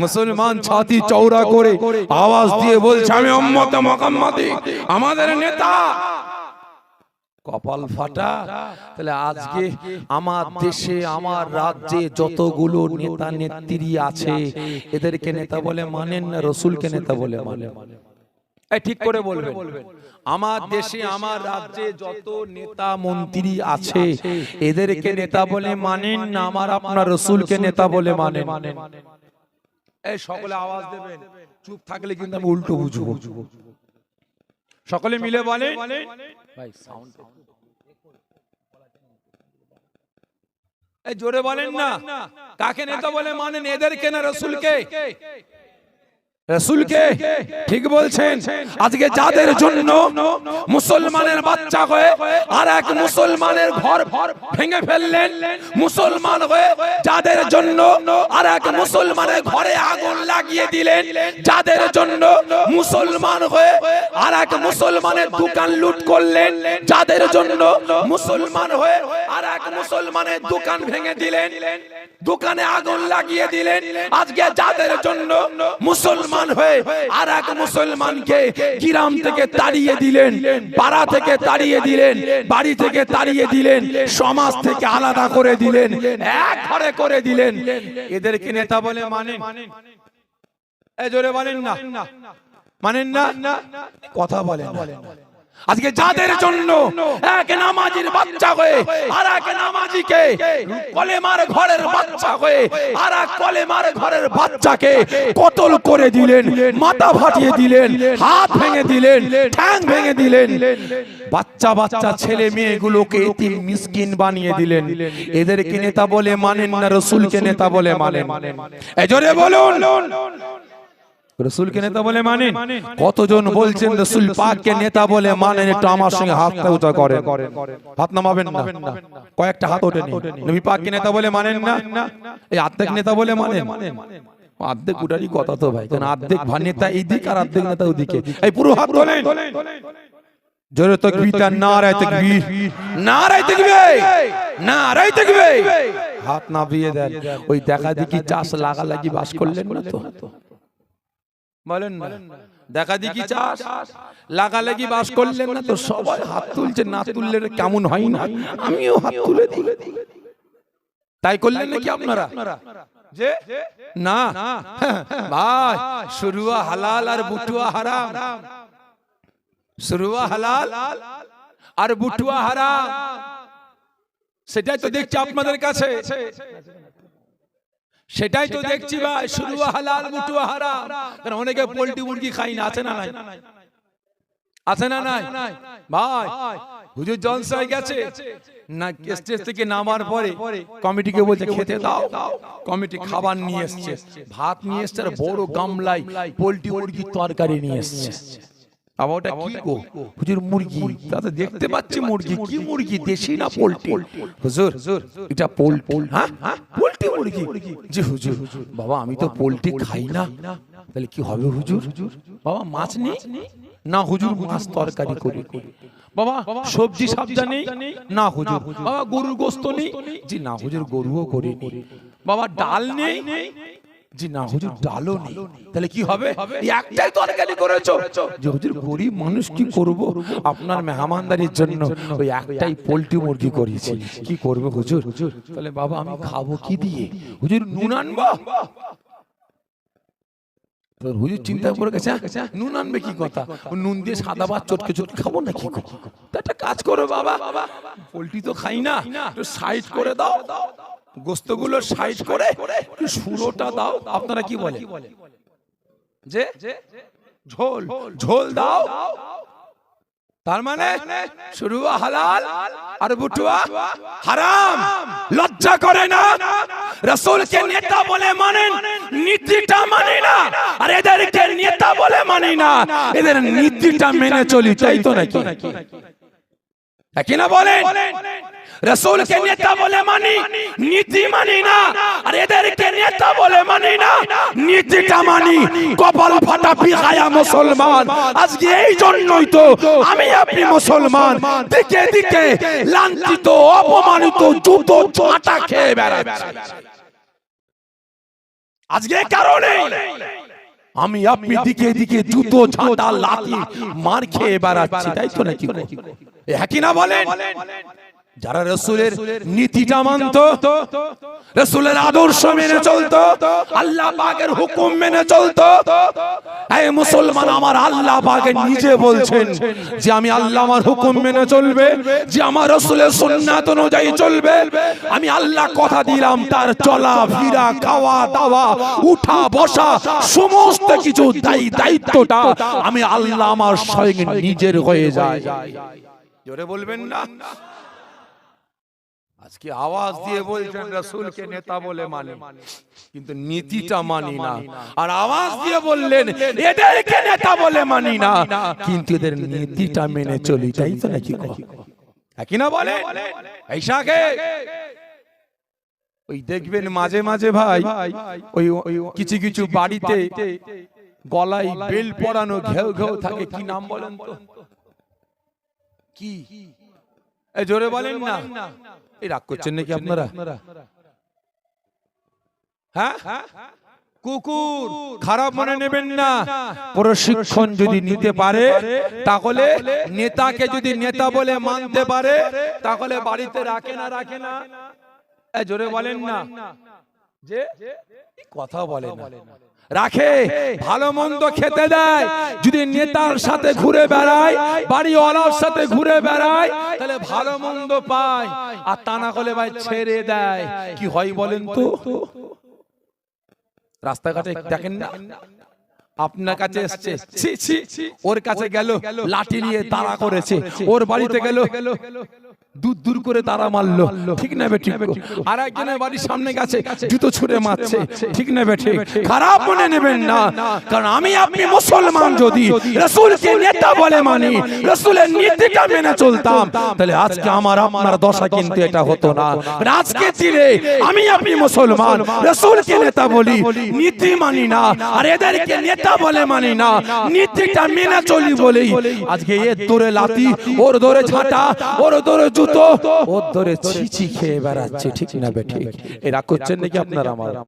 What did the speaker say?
মুসলমান ছাতি চৌড়া করে আওয়াজ দিয়ে বলছে আমি উম্মত মোহাম্মদী আমাদের নেতা। কপাল ফাটা। তাহলে আজকে আমার দেশে আমার রাজ্যে যতগুলো নেতা নেত্রী আছে এদেরকে নেতা বলে মানেন না রসুলকে নেতা বলে মানেন। এই ঠিক করে বলবেন। আমার দেশে আমার রাজ্যে যত নেতা মন্ত্রী আছে এদেরকে নেতা বলে মানেন না আমার আপনার রসুলকে নেতা বলে মানেন। এই সকলে আওয়াজ দেবেন। চুপ থাকলে কিন্তু আমি উল্টো বুঝব। সকলে মিলে বলে ভাই সাউন্ড এই জোরে বলেন না। কাকে নেতা বলে মানেন? এদেরকে না রসুলকে? রসুলকে ঠিক বলছেন আজকে যাদের জন্য মুসলমানের বাচ্চা হয়ে আর এক মুসলমানের ঘর ভেঙে ফেললেন মুসলমান হয়ে যাদের জন্য আর এক মুসলমানের ঘরে আগুন লাগিয়ে দিলেন যাদের জন্য মুসলমান হয়ে আর এক মুসলমানের দোকান লুট করলেন যাদের জন্য মুসলমান হয়ে আর এক মুসলমানের দোকান ভেঙে দিলেন দোকানে আগুন লাগিয়ে দিলেন আজকে যাদের জন্য মুসলমান হয়ে আর এক মুসলমানকে গ্রাম থেকে তাড়িয়ে দিলেন পাড়া থেকে তাড়িয়ে দিলেন বাড়ি থেকে তাড়িয়ে দিলেন সমাজ থেকে আলাদা করে দিলেন এক ঘরে করে দিলেন। এদেরকে নেতা বলে মানেন এ জোরে বলেন না। মানেন না? কথা বলেন আজকে যাদের জন্য এক নামাজির বাচ্চা হয়ে আর এক নামাজিকে কলেমার ঘরের বাচ্চা হয়ে আর এক কলেমার ঘরের বাচ্চাকে কতল করে দিলেন মাথা ফাটিয়ে দিলেন হাত ভেঙে দিলেন ঠ্যাং ভেঙে দিলেন। বাচ্চা বাচ্চা ছেলে মেয়েগুলোকে এতিম মিসকিন বানিয়ে দিলেন। এদেরকে নেতা বলে মানেন না রসুলকে নেতা বলে মানেন। এজরে বলুন। রসুলকে নেতা বলে মানেন। কতজন বলছেন রসুল পাককে নেতা বলে মানেন একটু আমার সঙ্গে হাতটা উঁচা করেন। হাত নামাবেন না। কয়েকটা হাত ওঠেনি নবী পাককে নেতা বলে মানেন না। এই আর্ধেক নেতা বলে মানেন। অর্ধেক উঠারই কথা তো ভাই। কারণ অর্ধেক ভা নেতা এই দিক আর অর্ধেক নেতা ওদিকে। এই পুরো হাত তোলেন। জোরে তকবীর তার নারায় তকবীর নারায় তকবীর নারায় তকবীর হাত নামিয়ে দেন। ওই দেখা দেখি চাষ লাগা লাগি বাস করলেন না তো? বলেন না। দেখা দেখি চাষ লাগালাগি বাস করলেন না তো সবাই হাত তুলছে না তুললে কেমন হয় না? আমিও হাত তুলে দিই। তাই করলেন নাকি আপনারা? যে? না। ভাই শুরুয়া হালাল আর বুটুয়া হারাম। শুরুয়া হালাল আর বুটুয়া হারাম। সেটাই তো দেখছি আপনাদের কাছে। সেটাই তো দেখছি ভাই শুরু হালাল মুটু হারাম। কারণ অনেকে পোল্ট্রি মুরগি খাই না আছে না নাই? আছে না নাই? ভাই হুজুর জলসায় গেছে। না স্টেজ থেকে নামার পরে কমিটিকে বলছে খেতে দাও। কমিটি খাবার নিয়ে এসছে। ভাত নিয়ে এসছে আর বড় গামলায় পোল্ট্রি মুরগির তরকারি নিয়ে এসছে। ওটা কি গো? হুজুর মুরগি। তাতে দেখতে পাচ্ছি মুরগি। কি মুরগি? দেশি না পোল্ট্রি? হুজুর এটা পোল্ট্রি। হ্যাঁ? পোল্ট্রি মুরগি। জি হুজুর। বাবা আমি তো পোল্ট্রি খাই না। তাহলে কি হবে হুজুর? বাবা মাছ নেই? না হুজুর মাছ তরকারি করি। বাবা সবজি সাবজা নেই না হুজুর। বাবা গরুর গোস্ত নেই? জি না হুজুর গরুও করি বাবা ডাল নেই? জি না হুজুর ডালও নেই তাহলে কি হবে? একটাই তরকারি করেছ। যে হুজুর গরিব মানুষ কি করব? আপনার মেহমানদারির জন্য ওই একটাই পোল্ট্রি মুরগি করিয়েছি কি করবে হুজুর? তাহলে বাবা আমি খাব কি দিয়ে? হুজুর নুন আনব? হুজুর চিন্তা করে গেছে "হ্যাঁ, নুন আনবে কি কথা? নুন দিয়ে সাদা ভাত চটকে চটকে খাব না কি? একটা কাজ করো বাবা। পোল্ট্রি তো খাই না সাইড করে দাও। গোস্তগুলো সাইড করে সুরোটা দাও। আপনারা কি বলে যে? ঝোল। ঝোল দাও। তার মানে শুরু হালাল আর বুটুয়া হারাম। লজ্জা করে না। রসুলকে নেতা বলে মানেন, নীতিটা মানি না। আর এদেরকে নেতা বলে মানি না। এদের নীতিটা মেনে চলি, তাই তো নাকি? একই না বলেন? রসুলকে নেতা বলে মানি নীতি মানি না। আর এদেরকে নেতা বলে মানি না। নীতিটা মানি। কপাল ফাটা পিখায়া মুসলমান। আজকে এই জন্যই তো আমি আপনি মুসলমান। দিকে দিকে লাঞ্ছিত অপমানিত জুতো খেয়ে বেড়াচ্ছি। আজকে কারণে আমি আপনি দিকে দিকে জুতো ঝাঁটা লাঠি মার খেয়ে বেড়াচ্ছি তাই তো নাকি না বলেন? যারা রসুলের নীতিটা মানত, রসুলের আদর্শ মেনে চলতো, আল্লাহ পাকের হুকুম মেনে চলতো, এই মুসলমান আমার আল্লাহ পাকে নিজে বলছেন যে আমি আল্লাহ আমার হুকুম মেনে চলবে, যে আমার রসুলের সুন্নাত অনুযায়ী চলবে। আমি আল্লাহ কথা দিলাম, তার চলা, ফিরা, খাওয়া, দাওয়া, উঠা, বসা, সমস্ত কিছু দায়ী দায়িত্বটা আমি আল্লাহ আমার স্বয়ং নিজের হয়ে যায়। জোরে বলবেন না? আজকে আওয়াজ দিয়ে বলছেন রাসূলকে নেতা বলে মানি। কিন্তু নীতিটা মানি না। আর আওয়াজ দিয়ে বললেন এদেরকে নেতা বলে মানি না। কিন্তু এদের নীতিটা মেনে চলি তাই তো নাকি একই না বলে এইসাকে ওই দেখবেন মাঝে মাঝে ভাই ওই ওই কিছু কিছু বাড়িতে গলায় বেল পরানো ঘেউ ঘেউ থাকে। কি নাম বলেন তো? কি? জোরে বলেন না। এই রাগ করছেন নাকি আপনারা? হ্যাঁ? কুকুর খারাপ মনে নেবেন না। প্রশিক্ষণ যদি নিতে পারে তাহলে নেতাকে যদি নেতা বলে মানতে পারে তাহলে বাড়িতে রাখে না রাখে না। জোরে বলেন না। যে কথা বলে না। রাখে ভালো মন্দ খেতে দেয়। যদি নেতার সাথে ঘুরে বেড়ায় বাড়িওয়ালার সাথে ঘুরে বেড়ায় তাহলে ভালো মন্দ পায়। আর তা না করলে ভাই ছেড়ে দেয়। কি হয় বলেন তো? রাস্তাঘাটে দেখেন না? আপনার কাছে এসছে। ওর কাছে গেল লাঠি নিয়ে তাড়া করেছে। ওর বাড়িতে গেল। দূর দূর করে তারা মারলো। ঠিক না বে ঠিক। আর একজনের বাড়ির সামনে গেছে জুতো ছুঁড়ে মারছে। ঠিক না বে ঠিক। খারাপ মনে নেবেন না। কারণ আমি আপনি মুসলমান যদি রসুলকে নেতা বলে মানি রসুলের নীতিটা মেনে চলতাম তাহলে আজকে আমার আপনার দশা কিন্তু এটা হতো না। আজকে দিনে আমি আপনি মুসলমান রসুলকে নেতা বলি নীতি মানি না। আর এদেরকে নেতা বলে মানি না। নীতিটা মেনে চলি বলেই আজকে এর দৌড়ে লাতি ওর দৌড়ে ঝাঁটা ওর দৌড়ে জুতো ওর ধরে ছিচি খেয়ে বেড়াচ্ছে, ঠিক না বে, ঠিক? এরা করছেন নাকি আপনারা আমার?